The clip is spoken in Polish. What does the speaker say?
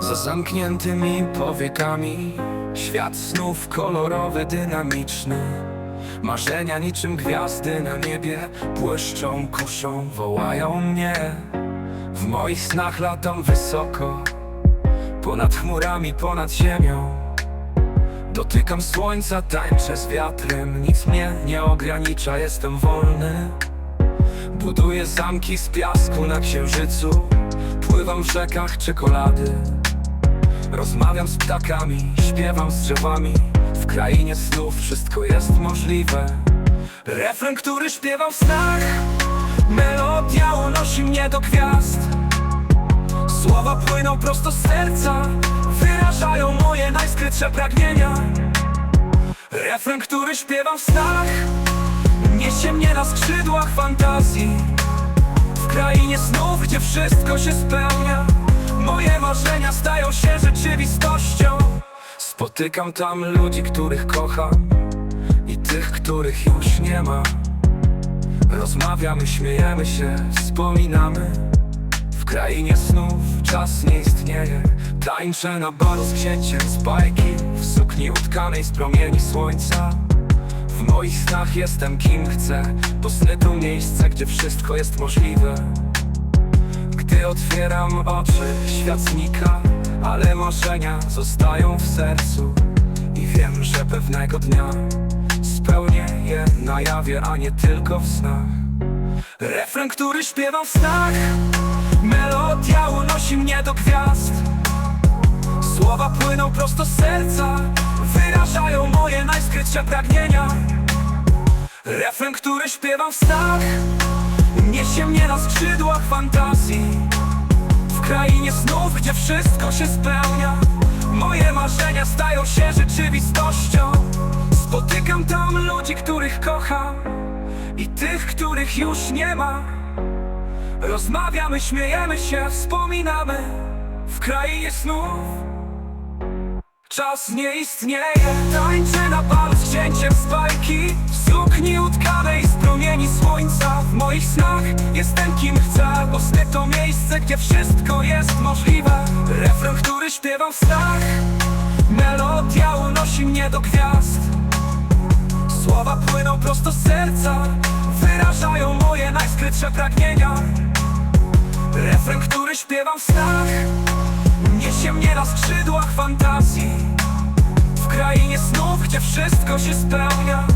Za zamkniętymi powiekami. Świat snów kolorowy, dynamiczny. Marzenia niczym gwiazdy na niebie Błyszczą, kuszą, wołają mnie. W moich snach latam wysoko Ponad chmurami, ponad ziemią. Dotykam słońca, tańczę z wiatrem Nic mnie nie ogranicza, jestem wolny. Buduję zamki z piasku na księżycu Pływam w rzekach czekolady Rozmawiam z ptakami, śpiewam z drzewami. W krainie snów wszystko jest możliwe. Refren, który śpiewam w snach. Melodia unosi mnie do gwiazd. Słowa płyną prosto z serca. Wyrażają moje najskrytsze pragnienia. Refren, który śpiewam w snach. Niesie mnie na skrzydłach fantazji. W krainie snów, gdzie wszystko się spełnia Moje marzenia stają się rzeczywistością. Spotykam tam ludzi, których kocham I tych, których już nie ma. Rozmawiamy, śmiejemy się, wspominamy. W krainie snów czas nie istnieje. Tańczę na baru z księciem z bajki W sukni utkanej z promieni słońca. W moich snach jestem kim chcę. Bo sny to miejsce, gdzie wszystko jest możliwe Gdy otwieram oczy, świat znika Ale marzenia zostają w sercu. I wiem, że pewnego dnia Spełnię je na jawie, a nie tylko w snach. Refren, który śpiewam w snach Melodia unosi mnie do gwiazd. Słowa płyną prosto z serca Wyrażają moje najskrytsze pragnienia. Refren, który śpiewam w snach Niesie mnie na skrzydłach fantazji. W krainie snów, gdzie wszystko się spełnia. Moje marzenia stają się rzeczywistością. Spotykam tam ludzi, których kocham I tych, których już nie ma. Rozmawiamy, śmiejemy się, wspominamy. W krainie snów Czas nie istnieje. Tańczę na bal z księciem moich snach. Jestem kim chcę Bo sny to miejsce, gdzie wszystko jest możliwe. Refren, który śpiewam w snach. Melodia unosi mnie do gwiazd. Słowa płyną prosto z serca. Wyrażają moje najskrytsze pragnienia. Refren, który śpiewam w snach. Niesie mnie na skrzydłach fantazji. W krainie snów, gdzie wszystko się spełnia